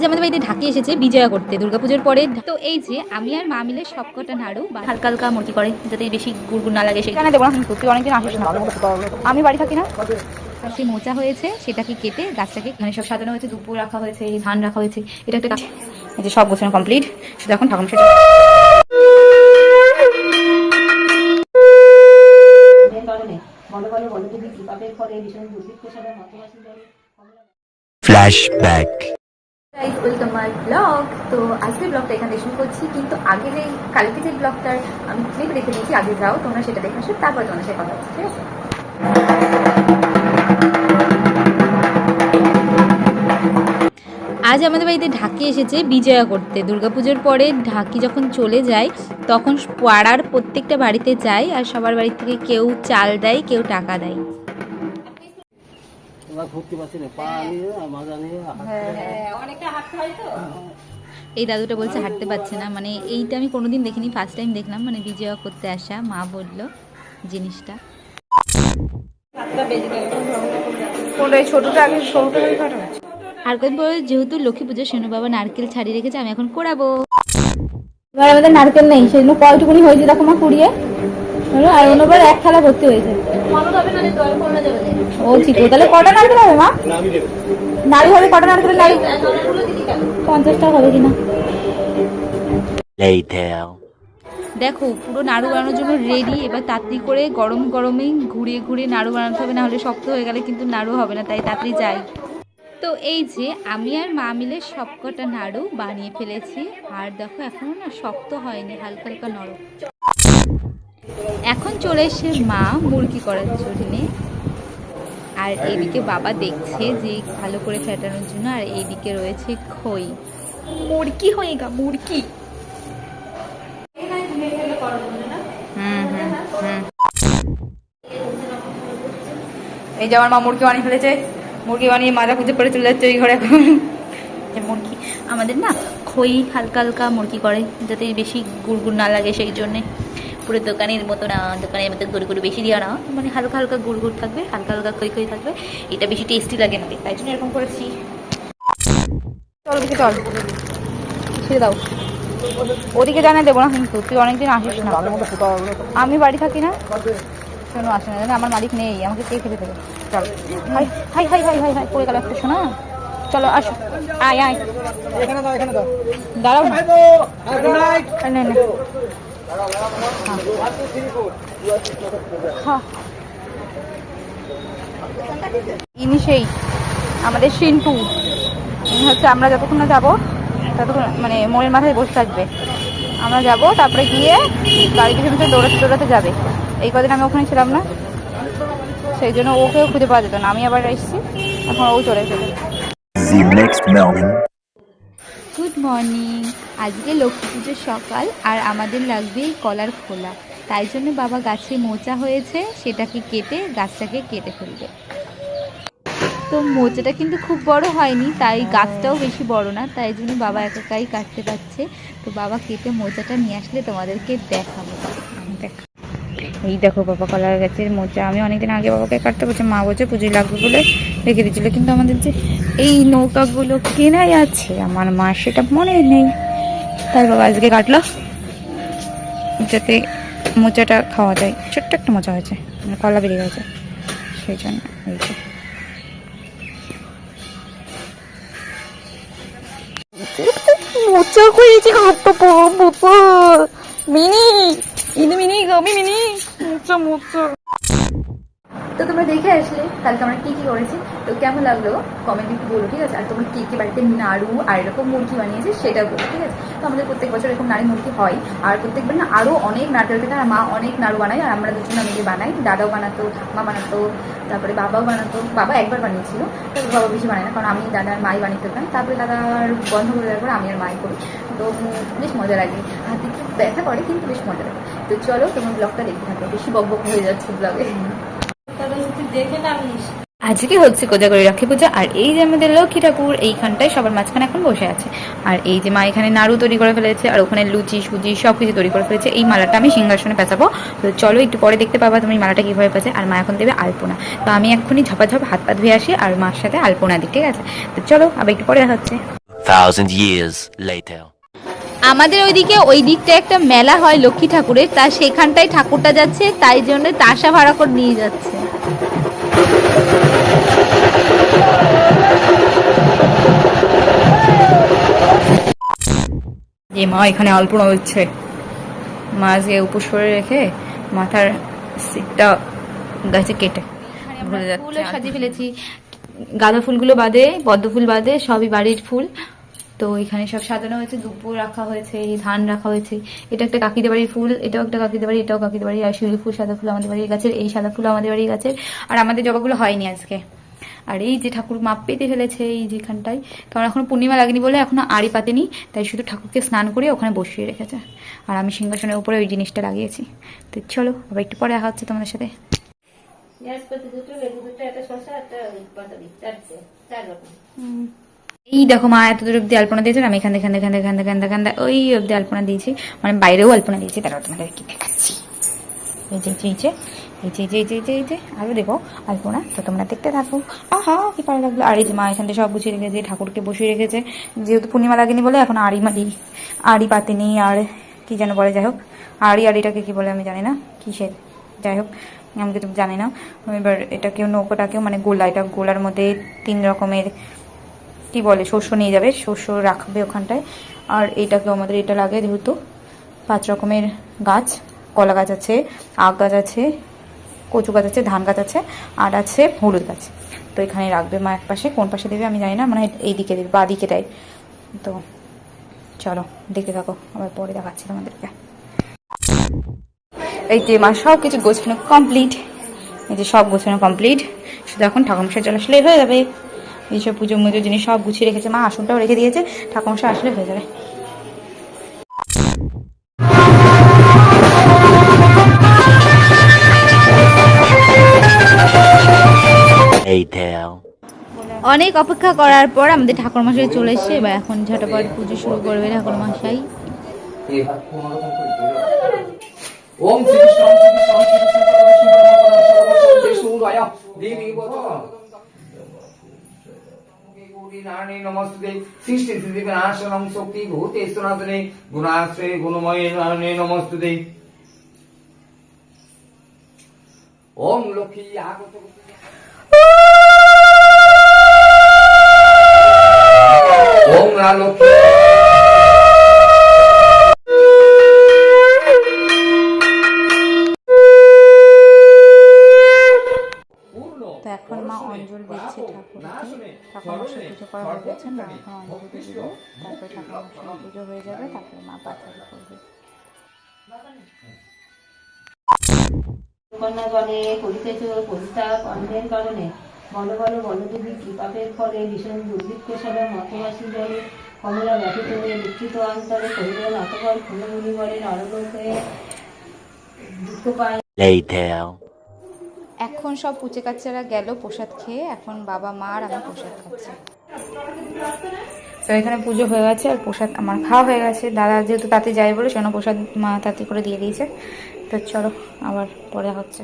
আজ আমাদের বাড়িতে ঢাকি এসেছে বিজয়া করতে দুর্গাপুজোর পরে। তো এই যে আমি আর মা মিলে সবকটা নাড়ু বা হালকা হালকা মুরগি করে যাতে বেশি গুড়গুড় না লাগে সেখানে দেবো না তুই অনেকদিন আসিস না। আমি বাড়ি থাকি না। সেই মোচা হয়েছে সেটাকে কেটে গাছটাকে এখানে সব সাজানো হয়েছে দুপুর রাখা হয়েছে ধান রাখা হয়েছে। এটা একটা এই যে সব গোছানো কমপ্লিট শুধু এখন ঠাকুর সেটা Flashback. Guys welcome my blog তো ব্লগটা এখানে শুরু করছি, কিন্তু আগে যে, কালকে যে ব্লগটার আমি ক্লিপ রেখে আগে যাও, তোমরা সেটা দেখে আসো, তারপর তোমার সাথে কথা ঠিক আছে? আজ আমাদের বাড়িতে ঢাকি এসেছে বিজয়া করতে। দুর্গাপুজোর পরে ঢাকি যখন চলে যায়, তখন পাড়ার প্রত্যেকটা বাড়িতে যায়, আর সবার বাড়ি থেকে কেউ চাল দেয়, কেউ টাকা দেয়। এবার ঘুরতে পারছি না পা নিয়ে মাজা নিয়ে এই দাদুটা বলছে হাঁটতে পারছে না মানে এইটা আমি কোনোদিন দেখিনি ফার্স্ট টাইম দেখলাম মানে বিজয়া করতে আসা মা বলল জিনিসটা। আর কদিন পরে যেহেতু লক্ষ্মী পুজো সোনু বাবা নারকেল ছাড়িয়ে রেখেছে আমি এখন করাবো। এবার আমাদের নারকেল নেই সেই জন্য কয়টুকুনি হয়েছে দেখো মা কুড়িয়ে। আর অন্যবার এক থালা ভর্তি হয়েছে। ও ঠিক তাহলে কটা নারকেল হবে মা? নাড়ি হবে কটা নারকেল নাড়ি পঞ্চাশটা হবে কিনা দেখো পুরো নাড়ু বানানোর জন্য রেডি এবার তাড়াতাড়ি করে গরম গরমেই ঘুরিয়ে ঘুরিয়ে নাড়ু বানাতে হবে না হলে শক্ত হয়ে গেলে কিন্তু নাড়ু হবে না তাই তাড়াতাড়ি যাই। তো এই যে আমি আর মা মিলে সবকটা নাড়ু বানিয়ে ফেলেছি আর দেখো এখনও না শক্ত হয়নি হালকা হালকা নরম। এখন চলে এসে মা মুরগি করার জন্যে। আর এদিকে বাবা দেখছে যে ভালো করে ফেটানোর জন্য আর এইদিকে রয়েছে খই। মুরগি হয়ে গা মুরগি। হুম হুম হুম। এই যে আমার মা মুরগি বানিয়ে ফেলেছে। মুরগি বানিয়ে মাজা কুচে করে চলে যাচ্ছে ওই ঘরে এখন। যে মুরগি আমাদের না খই হালকা হালকা মুরগি করে যাতে বেশি গুড় গুড় না লাগে সেই জন্যে। পুরো দোকানের মতো না দোকানের মতো গুড় গুড় বেশি দেওয়া না। মানে হালকা হালকা গুড় গুড় থাকবে হালকা হালকা খই খই থাকবে। এটা বেশি টেস্টি লাগে না। তাই জন্য এরকম করেছি। চল ওদিকে চল। ছেড়ে দাও। ওদিকে জানা দেবো না কিন্তু তুই অনেকদিন আসিস না। আমি বাড়ি থাকি না। শোনো আসে না। জানো, আমার মালিক নেই। আমাকে কে খেতে দেবে? চল। হাই high high high high high পড়ে গেল একটা শোনা চলো আসো। আয় আয়। এখানে দাও এখানে দাও। দাঁড়াও না। নে, নে। ইনি সেই, আমাদের সিন্টু ইনি হচ্ছে, আমরা যতক্ষণ না যাব, ততক্ষণ মানে মোড়ের মাথায় বসে থাকবে। আমরা যাব, তারপরে গিয়ে গাড়ি পিছনে পিছনে দৌড়াতে দৌড়াতে যাবে। এই কদিন আমি ওখানে ছিলাম না। সেই জন্য ওকেও খুঁজে পাওয়া যেত না। আমি আবার এসেছি, এখন ও চলে এসেছে. Good morning. আজকে লক্ষ্মী পুজোর সকাল আর আমাদের লাগবে কলার খোলা। তাই জন্য বাবা গাছে মোচা হয়েছে, সেটাকে কেটে গাছটাকে কেটে ফেলবে। তো মোচাটা কিন্তু খুব বড় হয়নি, তাই গাছটাও বেশি বড় না, তাই জন্য বাবা একাকাই কাটতে পারছে। তো বাবা কেটে মোচাটা নিয়ে আসলে তোমাদেরকে দেখাবো। দেখা এই দেখো বাবা কলার গাছের মোচা আমি অনেকদিন আগে বাবাকে কাটতে বলছি, মা বলছে পুজোয় লাগবে বলে রেখে দিয়েছিল, কিন্তু আমাদের যে এই নৌকাগুলো কেনাই আছে, আমার মা সেটা মনে নেই। তাই বাবা আজকে কাটলো, যাতে মোচাটা খাওয়া যায়। ছোট্ট একটা মোচা হয়েছে মানে কলা বেরিয়ে গেছে, সেই জন্য মোচা হয়েছে হাতটা বড় মোচা গমি মিনি মোচা মোচা তো তোমরা দেখে আসলে কালকে আমরা কি কি করেছি। তো কেমন লাগল? কমেন্টে একটু বলো, ঠিক আছে? আর তোমরা কি কি বাড়িতে নাড়ু আর এরকম মুরগি বানিয়েছে সেটা বলো, ঠিক আছে? তো আমাদের প্রত্যেক বছর এরকম নাড়ি মুরগি হয়। আর প্রত্যেকবার না আরও অনেক নারকেল পিঠা আর মা অনেক নাড়ু বানায়, আর আমরা দুজনে মিলে বানাই। দাদাও বানাতো ঠাকুমা বানাতো, তারপরে বাবাও বানাতো, বাবা একবার বানিয়েছিল। তারপর বাবা বেশি বানায় না, কারণ আমি দাদার মাই বানিয়ে ফেলতাম। তারপরে দাদার বন্ধ করে দেওয়ার পর আমি আর মাই করি। তো বেশ মজা লাগে। হাতে একটু ব্যথা করে, কিন্তু বেশ মজা লাগে। তো চলো তোমার ব্লগটা দেখতে থাকো। বেশি বক বক হয়ে যাচ্ছে ব্লগে আজকে হচ্ছে কোজাগরি রাখি পূজা আর এই যে আমাদের লক্ষ্মী ঠাকুর এইখানটায় সবার মাঝখানে এখন বসে আছে। আর এই যে মা এখানে নাড়ু তৈরি করে ফেলেছে আর ওখানে লুচি সুজি সব কিছু তৈরি করে ফেলেছে। এই মালাটা আমি সিংহাসনে পেঁচাবো। তো চলো একটু পরে দেখতে পাবা তুমি মালাটা কীভাবে পেঁচে। আর মা এখন দেবে আলপনা। তো আমি এক্ষুনি ঝপাঝপ হাত পা ধুয়ে আসি আর মার সাথে আলপনা দিই ঠিক আছে? তো চলো আবার একটু পরে দেখা হচ্ছে। 2,000 years later. আমাদের ওইদিকে ওই দিকটা একটা মেলা হয় লক্ষ্মী ঠাকুরের তা সেখানটায় ঠাকুরটা যাচ্ছে তাই জন্য তাসা ভাড়া করে নিয়ে যাচ্ছে। যে মা এখানে আলপনা হচ্ছে মা আজকে উপোস করে রেখে মাথার সিটটা গাছে কেটে সাজিয়ে ফেলেছি। গাঁদা ফুলগুলো বাদে পদ্ম ফুল বাদে সবই বাড়ির ফুল। তো এখানে সব সাজানো হয়েছে দুপুর রাখা হয়েছে ধান রাখা হয়েছে। এটা একটা কাকিদের বাড়ির ফুল এটাও একটা কাকিদের বাড়ি এটাও কাকিদের বাড়ি। আর শিউলি ফুল সাদা ফুল আমাদের বাড়ির গাছের এই সাদা ফুল আমাদের বাড়ির গাছের। আর আমাদের জবাগুলো হয়নি আজকে। আর এই যে ঠাকুর মাপ পেতে ফেলেছে এই যেখানটায় কারণ এখনও পূর্ণিমা লাগেনি বলে এখনও আড়ি পাতেনি তাই শুধু ঠাকুরকে স্নান করে ওখানে বসিয়ে রেখেছে। আর আমি সিংহাসনের উপরে ওই জিনিসটা লাগিয়েছি। তো চলো আবার একটু পরে দেখা হচ্ছে তোমাদের সাথে। এই দেখো মা এত দূর অব্দি আলপনা দিয়েছে আমি এখান এখান এখান থেকে, এখান এখান ওই অব্দি আলপনা দিয়েছি। মানে বাইরেও আলপনা দিয়েছি তারা তোমাদের কি দেখাচ্ছি। এই যে এই যে এই যে এই যে এই যে এই যে এই যে আরও দেখো আলপনা, তো তোমরা দেখতে থাকো। আহা, কি পারে লাগল? আর এই যে মা এখান থেকে সব গুছিয়ে রেখেছে, ঠাকুরকে বসিয়ে রেখেছে। যেহেতু পূর্ণিমা লাগেনি বলে, এখন আড়ি মারি আড়ি পাতেনি আর কি যেন বলে, যাই হোক। আড়ি, আড়িটাকে কি বলে আমি জানি না, কিসের? যাই হোক আমি কিন্তু জানি না এবার এটাকেও নৌকোটাকেও মানে গোলা এটা গোলার মধ্যে তিন রকমের কি বলে শস্য নিয়ে যাবে শস্য রাখবে ওখানটায়। আর এটাকেও আমাদের এটা লাগে যেহেতু পাঁচ রকমের গাছ, কলা গাছ আছে, আখ গাছ আছে, কচু গাছ আছে, ধান গাছ আছে, আর আছে হলুদ গাছ। তো এখানে রাখবে মা এক পাশে, কোন পাশে দেবে আমি জানি না মানে এই দিকে দেবে, বা দিকে দেয়। তো চলো, দেখতে থাকো, আবার পরে দেখাচ্ছি তোমাদেরকে। এই যে মা, সব কিছু গোছানো কমপ্লিট এই যে সব গোছানো কমপ্লিট শুধু এখন ঠাকুরমশাই চলে আসলে হয়ে যাবে। এইসব পুজো মুজো জিনিস সব গুছিয়ে রেখেছে মা আসনটাও রেখে দিয়েছে ঠাকুরমশাই আসলে হয়ে যাবে. অনেক অপেক্ষা করার পর আমাদের ঠাকুরমশাই চলে এসে এবার এখন ঝটাপট পুজো শুরু করবে ঠাকুরমশাই ওম শ্রী কৃষ্ণ শ্রী কৃষ্ণ শ্রী কৃষ্ণ পরমেশ্বর পরমেশ্বর বিষ্ণুরায় দেবী বচ গুণানি নমস্তে সৃষ্টি স্থিতি বিনাশনং শক্তি ভূতে সনাতনে গুণাশ্রে গুণময়ে নানে নমস্তে ওম লক্ষ্মী আগত ওম না লক্ষ্মী তো এখন মা অঞ্জল দিচ্ছে ঠাকুরকে। ঠাকুরমশাই পুজো করা হয়ে গেছে মা এখন অঞ্জলি দিবে। তারপরে ঠাকুরমশাই পুজো হয়ে যাবে তারপরে মা করবে কন্যা কণ্ঠের কারণে বলো বলো বলো দেবী কি ফলে ভীষণ দুর্ভিক্ষ সারা মতবাসী জলে কমলা ব্যথিত হয়ে দুঃখিত অন্তরে কহিলেন অতপর ফুলমুনি বলে নরলোক হয়ে দুঃখ পায়। Later. এখন সব কুচে কাচ্চারা গেল প্রসাদ খেয়ে, এখন বাবা, মা আর আমার প্রসাদ খাচ্ছে। তো এখানে পুজো হয়ে গেছে আর প্রসাদ আমার খাওয়া হয়ে গেছে। দাদা যেহেতু তাতে যাই বলে সেন প্রসাদ মা তাতে করে দিয়ে দিয়েছে। তো চলো, আবার পরে হচ্ছে।